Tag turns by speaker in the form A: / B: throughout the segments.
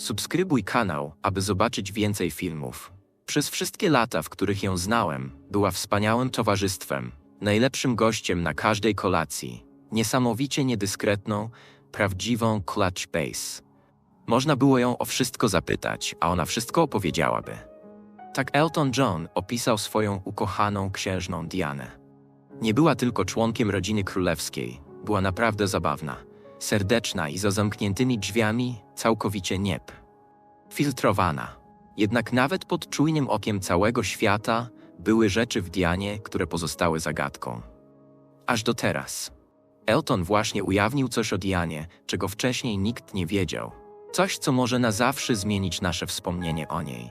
A: Subskrybuj kanał, aby zobaczyć więcej filmów. Przez wszystkie lata, w których ją znałem, była wspaniałym towarzystwem, najlepszym gościem na każdej kolacji, niesamowicie niedyskretną, prawdziwą clutch base. Można było ją o wszystko zapytać, a ona wszystko opowiedziałaby. Tak Elton John opisał swoją ukochaną księżną Dianę. Nie była tylko członkiem rodziny królewskiej, była naprawdę zabawna, serdeczna i za zamkniętymi drzwiami całkowicie nieb. Filtrowana. Jednak nawet pod czujnym okiem całego świata były rzeczy w Dianie, które pozostały zagadką. Aż do teraz. Elton właśnie ujawnił coś o Dianie, czego wcześniej nikt nie wiedział. Coś, co może na zawsze zmienić nasze wspomnienie o niej.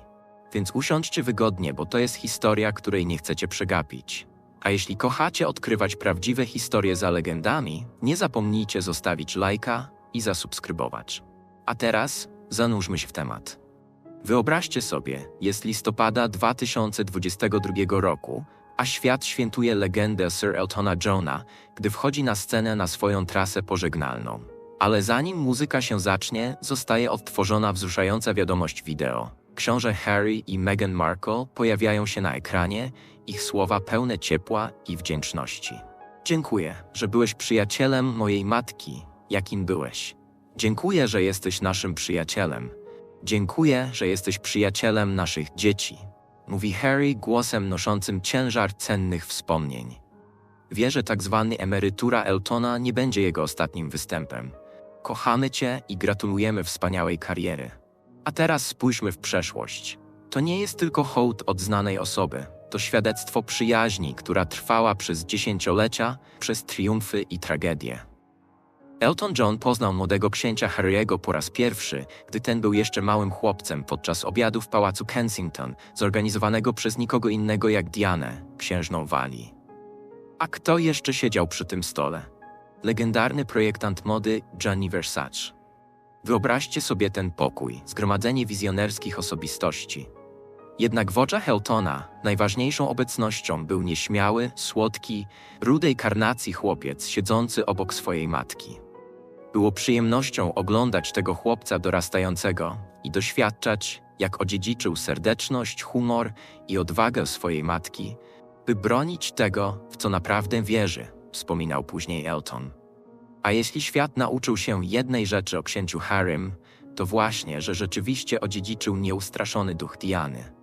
A: Więc usiądźcie wygodnie, bo to jest historia, której nie chcecie przegapić. A jeśli kochacie odkrywać prawdziwe historie za legendami, nie zapomnijcie zostawić lajka i zasubskrybować. A teraz zanurzmy się w temat. Wyobraźcie sobie, jest listopada 2022 roku, a świat świętuje legendę Sir Eltona Johna, gdy wchodzi na scenę na swoją trasę pożegnalną. Ale zanim muzyka się zacznie, zostaje odtworzona wzruszająca wiadomość wideo. Książę Harry i Meghan Markle pojawiają się na ekranie, ich słowa pełne ciepła i wdzięczności. Dziękuję, że byłeś przyjacielem mojej matki, jakim byłeś. Dziękuję, że jesteś naszym przyjacielem. Dziękuję, że jesteś przyjacielem naszych dzieci, mówi Harry głosem noszącym ciężar cennych wspomnień. Wie, że tak zwany emerytura Eltona nie będzie jego ostatnim występem. Kochamy Cię i gratulujemy wspaniałej kariery. A teraz spójrzmy w przeszłość. To nie jest tylko hołd od znanej osoby, to świadectwo przyjaźni, która trwała przez dziesięciolecia, przez triumfy i tragedie. Elton John poznał młodego księcia Harry'ego po raz pierwszy, gdy ten był jeszcze małym chłopcem podczas obiadu w pałacu Kensington, zorganizowanego przez nikogo innego jak Dianę, księżną Walii. A kto jeszcze siedział przy tym stole? Legendarny projektant mody Gianni Versace. Wyobraźcie sobie ten pokój, zgromadzenie wizjonerskich osobistości. Jednak w oczach Eltona najważniejszą obecnością był nieśmiały, słodki, rudej karnacji chłopiec siedzący obok swojej matki. Było przyjemnością oglądać tego chłopca dorastającego i doświadczać, jak odziedziczył serdeczność, humor i odwagę swojej matki, by bronić tego, w co naprawdę wierzy, wspominał później Elton. A jeśli świat nauczył się jednej rzeczy o księciu Harrym, to właśnie, że rzeczywiście odziedziczył nieustraszony duch Diany.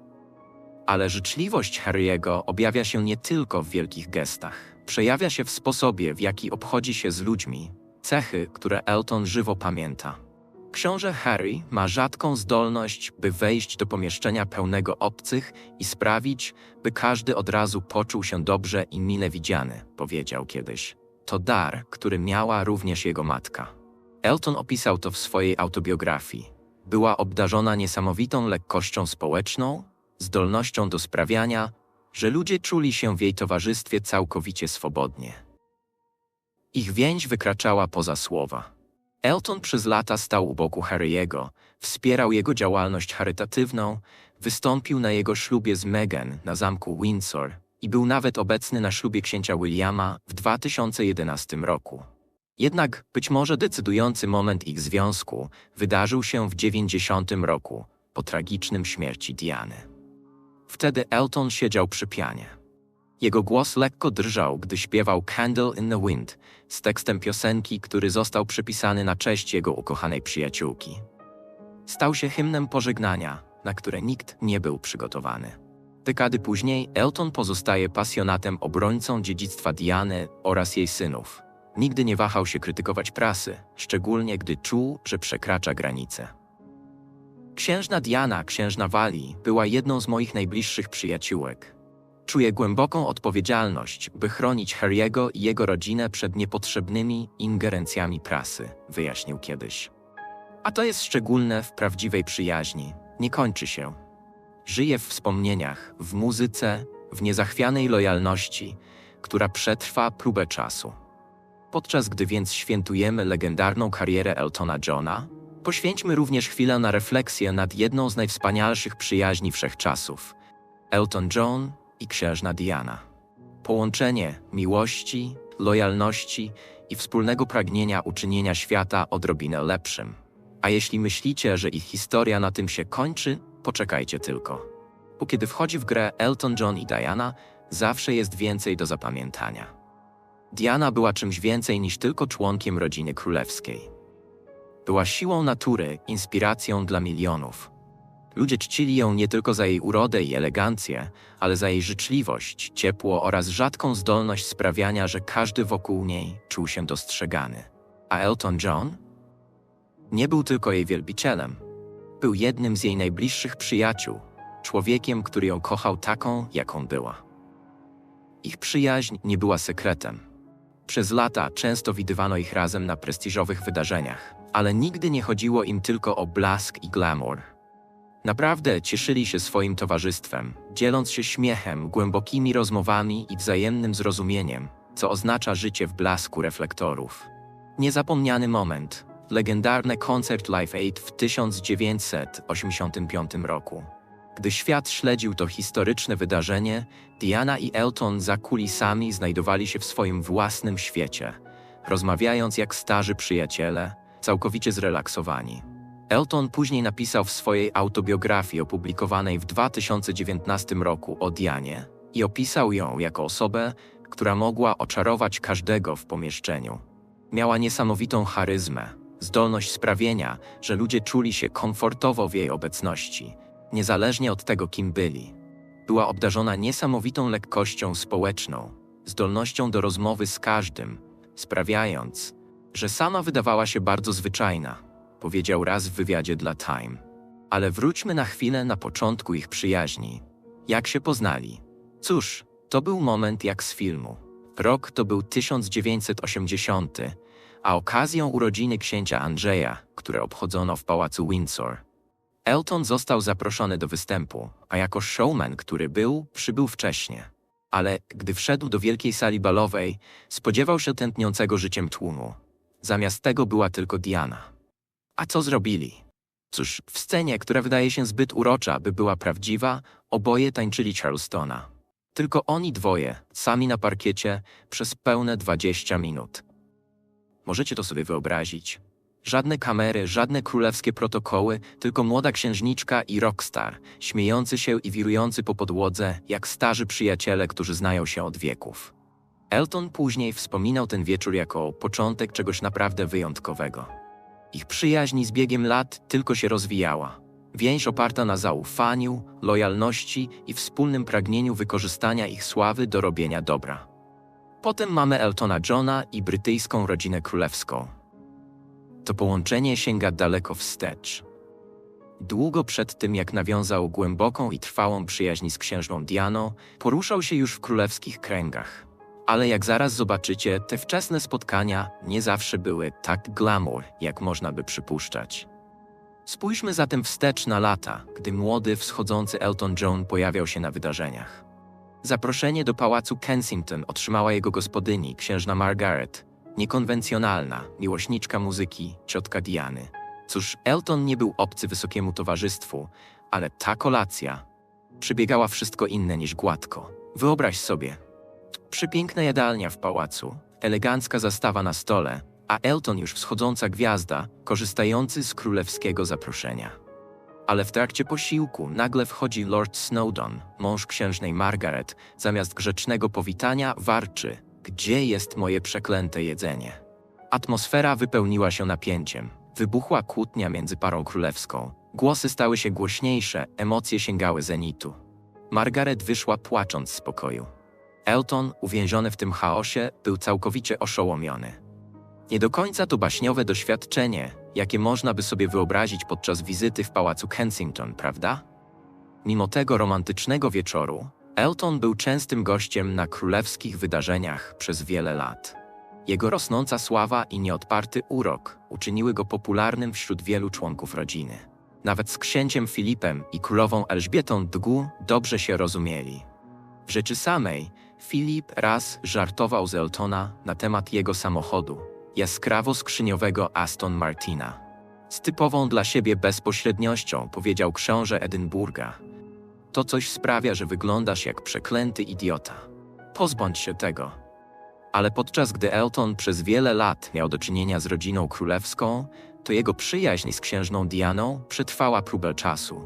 A: Ale życzliwość Harry'ego objawia się nie tylko w wielkich gestach. Przejawia się w sposobie, w jaki obchodzi się z ludźmi, cechy, które Elton żywo pamięta. Książę Harry ma rzadką zdolność, by wejść do pomieszczenia pełnego obcych i sprawić, by każdy od razu poczuł się dobrze i mile widziany, powiedział kiedyś. To dar, który miała również jego matka. Elton opisał to w swojej autobiografii. Była obdarzona niesamowitą lekkością społeczną, zdolnością do sprawiania, że ludzie czuli się w jej towarzystwie całkowicie swobodnie. Ich więź wykraczała poza słowa. Elton przez lata stał u boku Harry'ego, wspierał jego działalność charytatywną, wystąpił na jego ślubie z Meghan na zamku Windsor i był nawet obecny na ślubie księcia Williama w 2011 roku. Jednak być może decydujący moment ich związku wydarzył się w 90 roku, po tragicznym śmierci Diany. Wtedy Elton siedział przy pianie. Jego głos lekko drżał, gdy śpiewał Candle in the Wind z tekstem piosenki, który został przypisany na cześć jego ukochanej przyjaciółki. Stał się hymnem pożegnania, na które nikt nie był przygotowany. Dekady później Elton pozostaje pasjonatem obrońcą dziedzictwa Diany oraz jej synów. Nigdy nie wahał się krytykować prasy, szczególnie gdy czuł, że przekracza granice. Księżna Diana, księżna Walii, była jedną z moich najbliższych przyjaciółek. Czuję głęboką odpowiedzialność, by chronić Harry'ego i jego rodzinę przed niepotrzebnymi ingerencjami prasy, wyjaśnił kiedyś. A to jest szczególne w prawdziwej przyjaźni. Nie kończy się. Żyje w wspomnieniach, w muzyce, w niezachwianej lojalności, która przetrwa próbę czasu. Podczas gdy więc świętujemy legendarną karierę Eltona Johna, poświęćmy również chwilę na refleksję nad jedną z najwspanialszych przyjaźni wszechczasów Elton John i księżna Diana. Połączenie miłości, lojalności i wspólnego pragnienia uczynienia świata odrobinę lepszym. A jeśli myślicie, że ich historia na tym się kończy, poczekajcie tylko. Bo kiedy wchodzi w grę Elton John i Diana, zawsze jest więcej do zapamiętania. Diana była czymś więcej niż tylko członkiem rodziny królewskiej. Była siłą natury, inspiracją dla milionów. Ludzie czcili ją nie tylko za jej urodę i elegancję, ale za jej życzliwość, ciepło oraz rzadką zdolność sprawiania, że każdy wokół niej czuł się dostrzegany. A Elton John? Nie był tylko jej wielbicielem. Był jednym z jej najbliższych przyjaciół, człowiekiem, który ją kochał taką, jaką była. Ich przyjaźń nie była sekretem. Przez lata często widywano ich razem na prestiżowych wydarzeniach, ale nigdy nie chodziło im tylko o blask i glamour. Naprawdę cieszyli się swoim towarzystwem, dzieląc się śmiechem, głębokimi rozmowami i wzajemnym zrozumieniem, co oznacza życie w blasku reflektorów. Niezapomniany moment, legendarny koncert Live Aid w 1985 roku. Gdy świat śledził to historyczne wydarzenie, Diana i Elton za kulisami znajdowali się w swoim własnym świecie, rozmawiając jak starzy przyjaciele, całkowicie zrelaksowani. Elton później napisał w swojej autobiografii opublikowanej w 2019 roku o Dianie i opisał ją jako osobę, która mogła oczarować każdego w pomieszczeniu. Miała niesamowitą charyzmę, zdolność sprawienia, że ludzie czuli się komfortowo w jej obecności, niezależnie od tego, kim byli. Była obdarzona niesamowitą lekkością społeczną, zdolnością do rozmowy z każdym, sprawiając, że sama wydawała się bardzo zwyczajna, powiedział raz w wywiadzie dla Time. Ale wróćmy na chwilę na początku ich przyjaźni. Jak się poznali? Cóż, to był moment jak z filmu. Rok to był 1980, a okazją urodziny księcia Andrzeja, które obchodzono w pałacu Windsor. Elton został zaproszony do występu, a jako showman, który był, przybył wcześniej. Ale gdy wszedł do wielkiej sali balowej, spodziewał się tętniącego życiem tłumu. Zamiast tego była tylko Diana. A co zrobili? Cóż, w scenie, która wydaje się zbyt urocza, by była prawdziwa, oboje tańczyli Charlestona. Tylko oni dwoje, sami na parkiecie, przez pełne 20 minut. Możecie to sobie wyobrazić. Żadne kamery, żadne królewskie protokoły, tylko młoda księżniczka i rockstar, śmiejący się i wirujący po podłodze, jak starzy przyjaciele, którzy znają się od wieków. Elton później wspominał ten wieczór jako początek czegoś naprawdę wyjątkowego. Ich przyjaźń z biegiem lat tylko się rozwijała. Więź oparta na zaufaniu, lojalności i wspólnym pragnieniu wykorzystania ich sławy do robienia dobra. Potem mamy Eltona Johna i brytyjską rodzinę królewską. To połączenie sięga daleko wstecz. Długo przed tym, jak nawiązał głęboką i trwałą przyjaźń z księżną Dianą, poruszał się już w królewskich kręgach. Ale jak zaraz zobaczycie, te wczesne spotkania nie zawsze były tak glamour, jak można by przypuszczać. Spójrzmy zatem wstecz na lata, gdy młody, wschodzący Elton John pojawiał się na wydarzeniach. Zaproszenie do pałacu Kensington otrzymała jego gospodyni, księżna Margaret, niekonwencjonalna, miłośniczka muzyki, ciotka Diany. Cóż, Elton nie był obcy wysokiemu towarzystwu, ale ta kolacja przebiegała wszystko inne niż gładko. Wyobraź sobie, przepiękna jadalnia w pałacu, elegancka zastawa na stole, a Elton już wschodząca gwiazda, korzystający z królewskiego zaproszenia. Ale w trakcie posiłku nagle wchodzi Lord Snowdon, mąż księżnej Margaret, zamiast grzecznego powitania warczy: Gdzie jest moje przeklęte jedzenie? Atmosfera wypełniła się napięciem. Wybuchła kłótnia między parą królewską. Głosy stały się głośniejsze, emocje sięgały zenitu. Margaret wyszła płacząc z pokoju. Elton, uwięziony w tym chaosie, był całkowicie oszołomiony. Nie do końca to baśniowe doświadczenie, jakie można by sobie wyobrazić podczas wizyty w pałacu Kensington, prawda? Mimo tego romantycznego wieczoru, Elton był częstym gościem na królewskich wydarzeniach przez wiele lat. Jego rosnąca sława i nieodparty urok uczyniły go popularnym wśród wielu członków rodziny. Nawet z księciem Filipem i królową Elżbietą Dgu dobrze się rozumieli. W rzeczy samej, Filip raz żartował z Eltona na temat jego samochodu, jaskrawo skrzyniowego Aston Martina. Z typową dla siebie bezpośredniością powiedział książę Edynburga. To coś sprawia, że wyglądasz jak przeklęty idiota. Pozbądź się tego. Ale podczas gdy Elton przez wiele lat miał do czynienia z rodziną królewską, to jego przyjaźń z księżną Dianą przetrwała próbę czasu.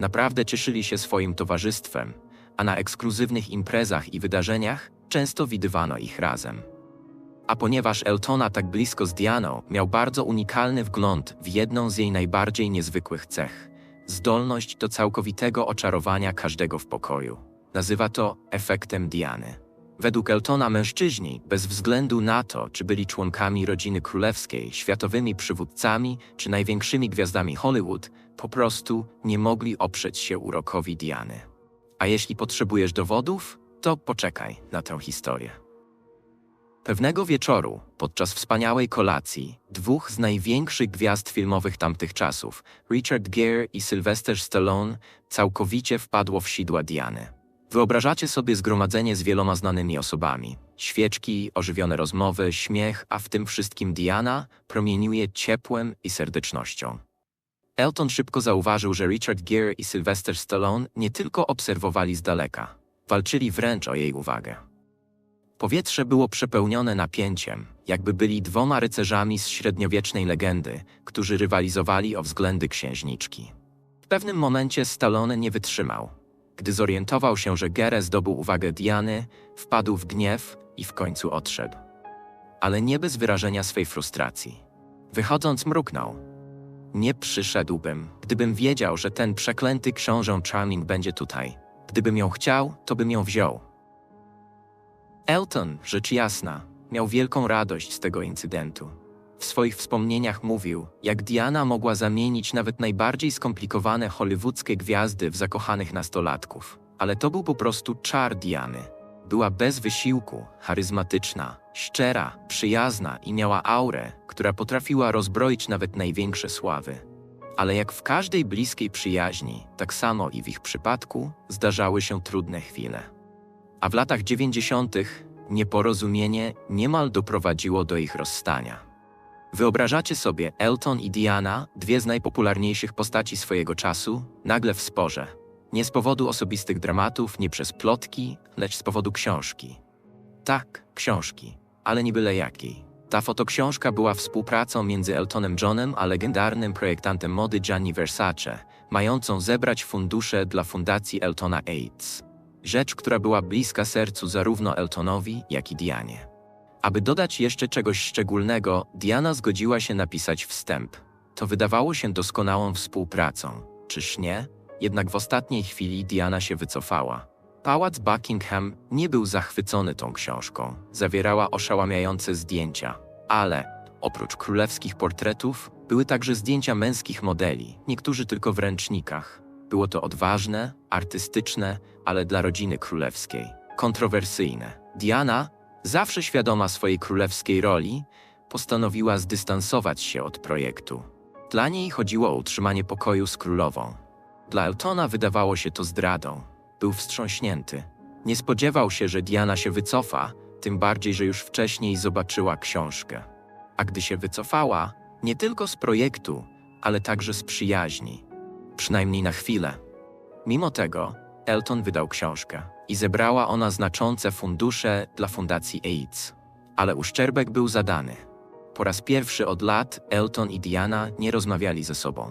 A: Naprawdę cieszyli się swoim towarzystwem, a na ekskluzywnych imprezach i wydarzeniach często widywano ich razem. A ponieważ Eltona tak blisko z Dianą, miał bardzo unikalny wgląd w jedną z jej najbardziej niezwykłych cech zdolność do całkowitego oczarowania każdego w pokoju. Nazywa to efektem Diany. Według Eltona mężczyźni, bez względu na to, czy byli członkami rodziny królewskiej, światowymi przywódcami czy największymi gwiazdami Hollywood, po prostu nie mogli oprzeć się urokowi Diany. A jeśli potrzebujesz dowodów, to poczekaj na tę historię. Pewnego wieczoru, podczas wspaniałej kolacji, dwóch z największych gwiazd filmowych tamtych czasów, Richard Gere i Sylvester Stallone, całkowicie wpadło w sidła Diany. Wyobrażacie sobie zgromadzenie z wieloma znanymi osobami. Świeczki, ożywione rozmowy, śmiech, a w tym wszystkim Diana promieniuje ciepłem i serdecznością. Elton szybko zauważył, że Richard Gere i Sylvester Stallone nie tylko obserwowali z daleka, walczyli wręcz o jej uwagę. Powietrze było przepełnione napięciem, jakby byli dwoma rycerzami z średniowiecznej legendy, którzy rywalizowali o względy księżniczki. W pewnym momencie Stallone nie wytrzymał. Gdy zorientował się, że Gere zdobył uwagę Diany, wpadł w gniew i w końcu odszedł. Ale nie bez wyrażenia swej frustracji. Wychodząc mruknął. Nie przyszedłbym, gdybym wiedział, że ten przeklęty książę Charming będzie tutaj. Gdybym ją chciał, to bym ją wziął. Elton, rzecz jasna, miał wielką radość z tego incydentu. W swoich wspomnieniach mówił, jak Diana mogła zamienić nawet najbardziej skomplikowane hollywoodzkie gwiazdy w zakochanych nastolatków. Ale to był po prostu czar Diany. Była bez wysiłku, charyzmatyczna, szczera, przyjazna i miała aurę, która potrafiła rozbroić nawet największe sławy. Ale jak w każdej bliskiej przyjaźni, tak samo i w ich przypadku, zdarzały się trudne chwile. A w latach 90. nieporozumienie niemal doprowadziło do ich rozstania. Wyobrażacie sobie Elton i Diana, dwie z najpopularniejszych postaci swojego czasu, nagle w sporze. Nie z powodu osobistych dramatów, nie przez plotki, lecz z powodu książki. Tak, książki, ale nie byle jakiej. Ta fotoksiążka była współpracą między Eltonem Johnem a legendarnym projektantem mody Gianni Versace, mającą zebrać fundusze dla fundacji Eltona AIDS. Rzecz, która była bliska sercu zarówno Eltonowi, jak i Dianie. Aby dodać jeszcze czegoś szczególnego, Diana zgodziła się napisać wstęp. To wydawało się doskonałą współpracą. Czyż nie? Jednak w ostatniej chwili Diana się wycofała. Pałac Buckingham nie był zachwycony tą książką. Zawierała oszałamiające zdjęcia. Ale, oprócz królewskich portretów, były także zdjęcia męskich modeli, niektórzy tylko w ręcznikach. Było to odważne, artystyczne, ale dla rodziny królewskiej. Kontrowersyjne. Diana, zawsze świadoma swojej królewskiej roli, postanowiła zdystansować się od projektu. Dla niej chodziło o utrzymanie pokoju z królową. Dla Eltona wydawało się to zdradą. Był wstrząśnięty. Nie spodziewał się, że Diana się wycofa, tym bardziej, że już wcześniej zobaczyła książkę. A gdy się wycofała, nie tylko z projektu, ale także z przyjaźni. Przynajmniej na chwilę. Mimo tego, Elton wydał książkę i zebrała ona znaczące fundusze dla fundacji AIDS. Ale uszczerbek był zadany. Po raz pierwszy od lat Elton i Diana nie rozmawiali ze sobą.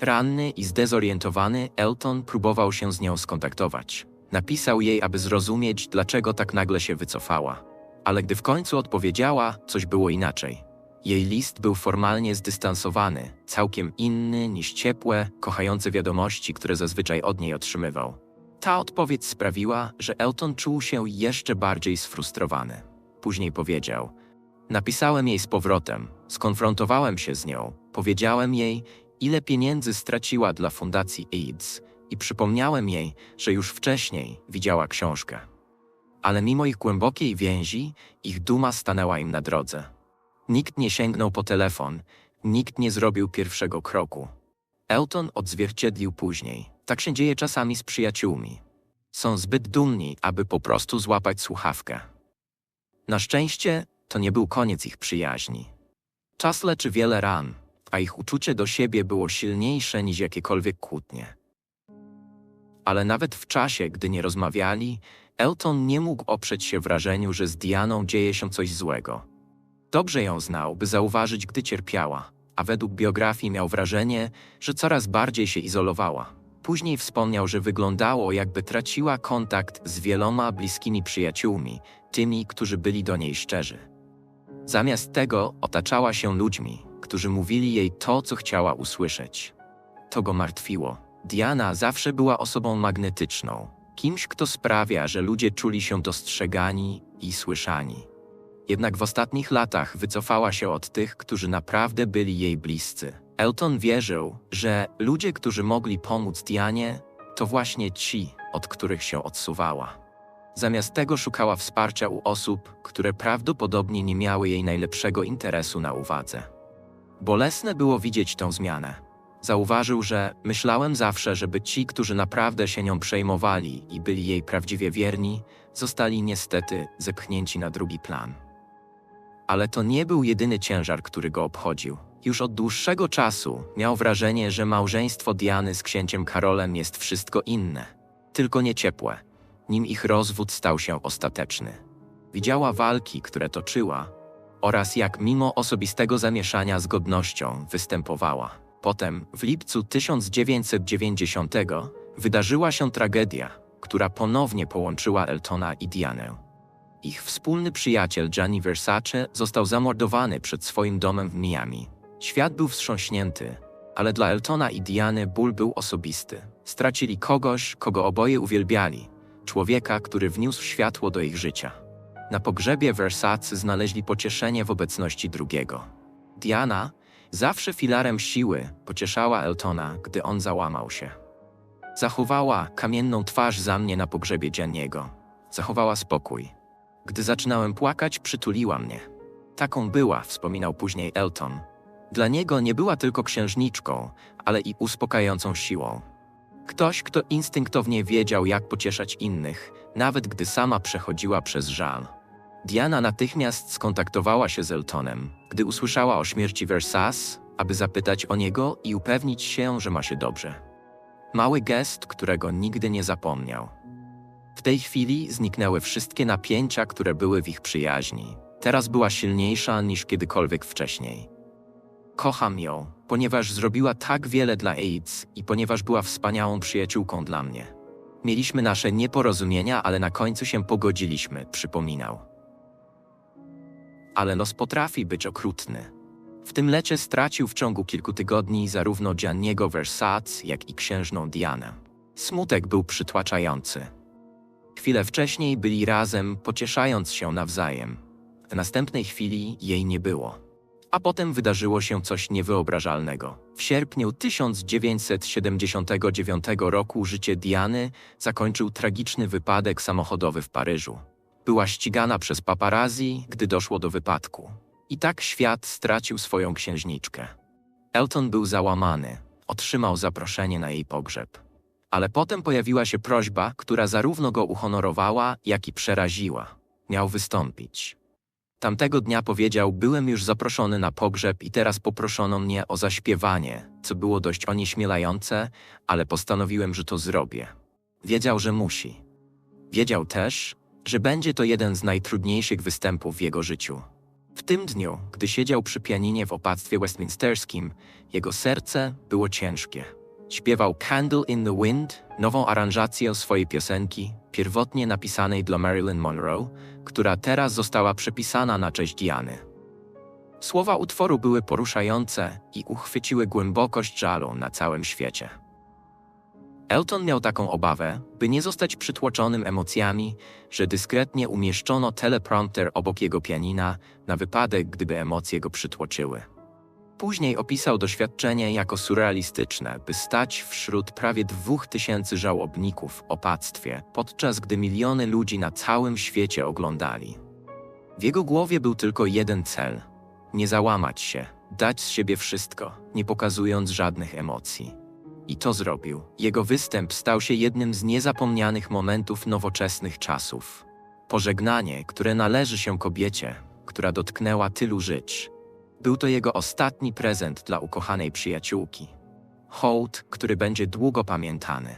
A: Ranny i zdezorientowany, Elton próbował się z nią skontaktować. Napisał jej, aby zrozumieć, dlaczego tak nagle się wycofała. Ale gdy w końcu odpowiedziała, coś było inaczej. Jej list był formalnie zdystansowany, całkiem inny niż ciepłe, kochające wiadomości, które zazwyczaj od niej otrzymywał. Ta odpowiedź sprawiła, że Elton czuł się jeszcze bardziej sfrustrowany. Później powiedział: Napisałem jej z powrotem, skonfrontowałem się z nią, powiedziałem jej, ile pieniędzy straciła dla fundacji AIDS i przypomniałem jej, że już wcześniej widziała książkę. Ale mimo ich głębokiej więzi, ich duma stanęła im na drodze. Nikt nie sięgnął po telefon, nikt nie zrobił pierwszego kroku. Elton odzwierciedlił później. Tak się dzieje czasami z przyjaciółmi. Są zbyt dumni, aby po prostu złapać słuchawkę. Na szczęście to nie był koniec ich przyjaźni. Czas leczy wiele ran, a ich uczucie do siebie było silniejsze niż jakiekolwiek kłótnie. Ale nawet w czasie, gdy nie rozmawiali, Elton nie mógł oprzeć się wrażeniu, że z Dianą dzieje się coś złego. Dobrze ją znał, by zauważyć, gdy cierpiała, a według biografii miał wrażenie, że coraz bardziej się izolowała. Później wspomniał, że wyglądało, jakby traciła kontakt z wieloma bliskimi przyjaciółmi, tymi, którzy byli do niej szczerzy. Zamiast tego otaczała się ludźmi, którzy mówili jej to, co chciała usłyszeć. To go martwiło. Diana zawsze była osobą magnetyczną, kimś, kto sprawia, że ludzie czuli się dostrzegani i słyszani. Jednak w ostatnich latach wycofała się od tych, którzy naprawdę byli jej bliscy. Elton wierzył, że ludzie, którzy mogli pomóc Dianie, to właśnie ci, od których się odsuwała. Zamiast tego szukała wsparcia u osób, które prawdopodobnie nie miały jej najlepszego interesu na uwadze. Bolesne było widzieć tę zmianę. Zauważył, że myślałem zawsze, żeby ci, którzy naprawdę się nią przejmowali i byli jej prawdziwie wierni, zostali niestety zepchnięci na drugi plan. Ale to nie był jedyny ciężar, który go obchodził. Już od dłuższego czasu miał wrażenie, że małżeństwo Diany z księciem Karolem jest wszystko inne, tylko nie ciepłe, nim ich rozwód stał się ostateczny. Widziała walki, które toczyła, oraz jak mimo osobistego zamieszania z godnością występowała. Potem, w lipcu 1990, wydarzyła się tragedia, która ponownie połączyła Eltona i Dianę. Ich wspólny przyjaciel Gianni Versace został zamordowany przed swoim domem w Miami. Świat był wstrząśnięty, ale dla Eltona i Diany ból był osobisty. Stracili kogoś, kogo oboje uwielbiali, człowieka, który wniósł światło do ich życia. Na pogrzebie Versace znaleźli pocieszenie w obecności drugiego. Diana, zawsze filarem siły, pocieszała Eltona, gdy on załamał się. Zachowała kamienną twarz za mnie na pogrzebie Gianniego. Zachowała spokój. Gdy zaczynałem płakać, przytuliła mnie. Taką była, wspominał później Elton. Dla niego nie była tylko księżniczką, ale i uspokajającą siłą. Ktoś, kto instynktownie wiedział, jak pocieszać innych, nawet gdy sama przechodziła przez żal. Diana natychmiast skontaktowała się z Eltonem, gdy usłyszała o śmierci Versace, aby zapytać o niego i upewnić się, że ma się dobrze. Mały gest, którego nigdy nie zapomniał. W tej chwili zniknęły wszystkie napięcia, które były w ich przyjaźni. Teraz była silniejsza niż kiedykolwiek wcześniej. Kocham ją, ponieważ zrobiła tak wiele dla AIDS i ponieważ była wspaniałą przyjaciółką dla mnie. Mieliśmy nasze nieporozumienia, ale na końcu się pogodziliśmy, przypominał. Ale los potrafi być okrutny. W tym lecie stracił w ciągu kilku tygodni zarówno Gianniego Versace, jak i księżną Dianę. Smutek był przytłaczający. Chwilę wcześniej byli razem, pocieszając się nawzajem. W następnej chwili jej nie było. A potem wydarzyło się coś niewyobrażalnego. W sierpniu 1979 roku życie Diany zakończył tragiczny wypadek samochodowy w Paryżu. Była ścigana przez paparazzi, gdy doszło do wypadku. I tak świat stracił swoją księżniczkę. Elton był załamany. Otrzymał zaproszenie na jej pogrzeb. Ale potem pojawiła się prośba, która zarówno go uhonorowała, jak i przeraziła. Miał wystąpić. Tamtego dnia powiedział: Byłem już zaproszony na pogrzeb i teraz poproszono mnie o zaśpiewanie, co było dość onieśmielające, ale postanowiłem, że to zrobię. Wiedział, że musi. Wiedział też, że będzie to jeden z najtrudniejszych występów w jego życiu. W tym dniu, gdy siedział przy pianinie w opactwie westminsterskim, jego serce było ciężkie. Śpiewał Candle in the Wind, nową aranżację swojej piosenki, pierwotnie napisanej dla Marilyn Monroe, która teraz została przepisana na cześć Diany. Słowa utworu były poruszające i uchwyciły głębokość żalu na całym świecie. Elton miał taką obawę, by nie zostać przytłoczonym emocjami, że dyskretnie umieszczono teleprompter obok jego pianina na wypadek, gdyby emocje go przytłoczyły. Później opisał doświadczenie jako surrealistyczne, by stać wśród prawie dwóch tysięcy żałobników w opactwie, podczas gdy miliony ludzi na całym świecie oglądali. W jego głowie był tylko jeden cel: nie załamać się, dać z siebie wszystko, nie pokazując żadnych emocji. I to zrobił. Jego występ stał się jednym z niezapomnianych momentów nowoczesnych czasów. Pożegnanie, które należy się kobiecie, która dotknęła tylu żyć. Był to jego ostatni prezent dla ukochanej przyjaciółki. Hołd, który będzie długo pamiętany.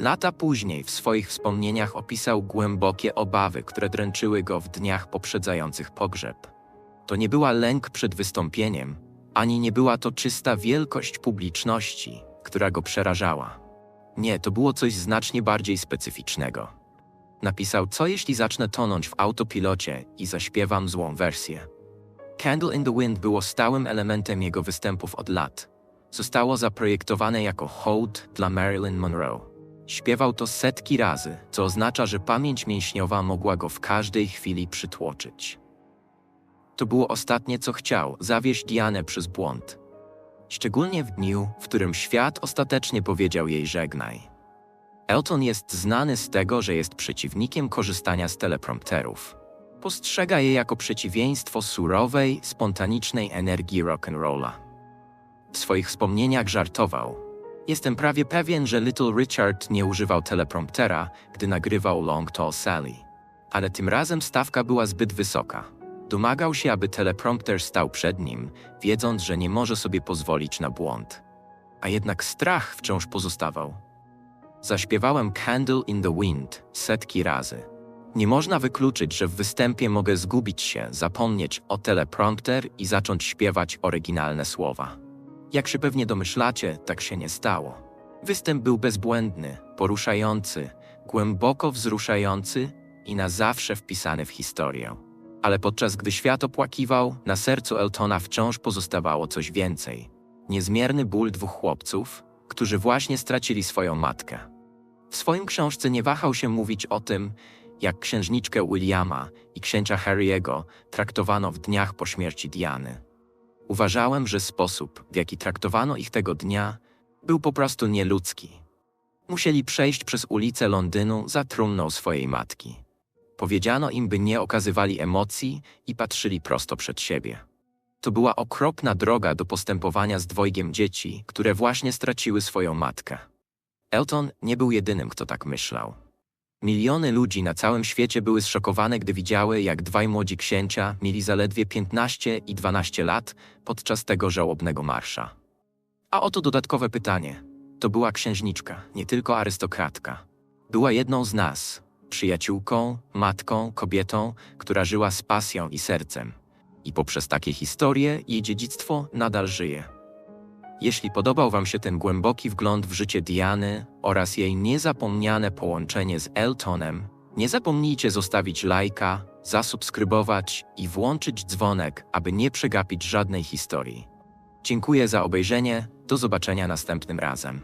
A: Lata później w swoich wspomnieniach opisał głębokie obawy, które dręczyły go w dniach poprzedzających pogrzeb. To nie była lęk przed wystąpieniem, Ani nie była to czysta wielkość publiczności, która go przerażała. Nie, to było coś znacznie bardziej specyficznego. Napisał, co jeśli zacznę tonąć w autopilocie i zaśpiewam złą wersję. Candle in the Wind było stałym elementem jego występów od lat. Zostało zaprojektowane jako hołd dla Marilyn Monroe. Śpiewał to setki razy, co oznacza, że pamięć mięśniowa mogła go w każdej chwili przytłoczyć. To było ostatnie, co chciał zawieść Dianę przez błąd. Szczególnie w dniu, w którym świat ostatecznie powiedział jej żegnaj. Elton jest znany z tego, że jest przeciwnikiem korzystania z teleprompterów. Postrzega je jako przeciwieństwo surowej, spontanicznej energii rock'n'rolla. W swoich wspomnieniach żartował. Jestem prawie pewien, że Little Richard nie używał telepromptera, gdy nagrywał Long Tall Sally. Ale tym razem stawka była zbyt wysoka. Domagał się, aby teleprompter stał przed nim, wiedząc, że nie może sobie pozwolić na błąd. A jednak strach wciąż pozostawał. Zaśpiewałem Candle in the Wind setki razy. Nie można wykluczyć, że w występie mogę zgubić się, zapomnieć o teleprompter i zacząć śpiewać oryginalne słowa. Jak się pewnie domyślacie, tak się nie stało. Występ był bezbłędny, poruszający, głęboko wzruszający i na zawsze wpisany w historię. Ale podczas gdy świat opłakiwał, na sercu Eltona wciąż pozostawało coś więcej. Niezmierny ból dwóch chłopców, którzy właśnie stracili swoją matkę. W swoim książce nie wahał się mówić o tym, jak księżniczkę Williama i księcia Harry'ego traktowano w dniach po śmierci Diany. Uważałem, że sposób, w jaki traktowano ich tego dnia, był po prostu nieludzki. Musieli przejść przez ulice Londynu za trumną swojej matki. Powiedziano im, by nie okazywali emocji i patrzyli prosto przed siebie. To była okropna droga do postępowania z dwojgiem dzieci, które właśnie straciły swoją matkę. Elton nie był jedynym, kto tak myślał. Miliony ludzi na całym świecie były zszokowane, gdy widziały, jak dwaj młodzi księcia mieli zaledwie 15 i 12 lat podczas tego żałobnego marsza. A oto dodatkowe pytanie. To była księżniczka, nie tylko arystokratka. Była jedną z nas, przyjaciółką, matką, kobietą, która żyła z pasją i sercem. I poprzez takie historie jej dziedzictwo nadal żyje. Jeśli podobał Wam się ten głęboki wgląd w życie Diany oraz jej niezapomniane połączenie z Eltonem, nie zapomnijcie zostawić lajka, zasubskrybować i włączyć dzwonek, aby nie przegapić żadnej historii. Dziękuję za obejrzenie, do zobaczenia następnym razem.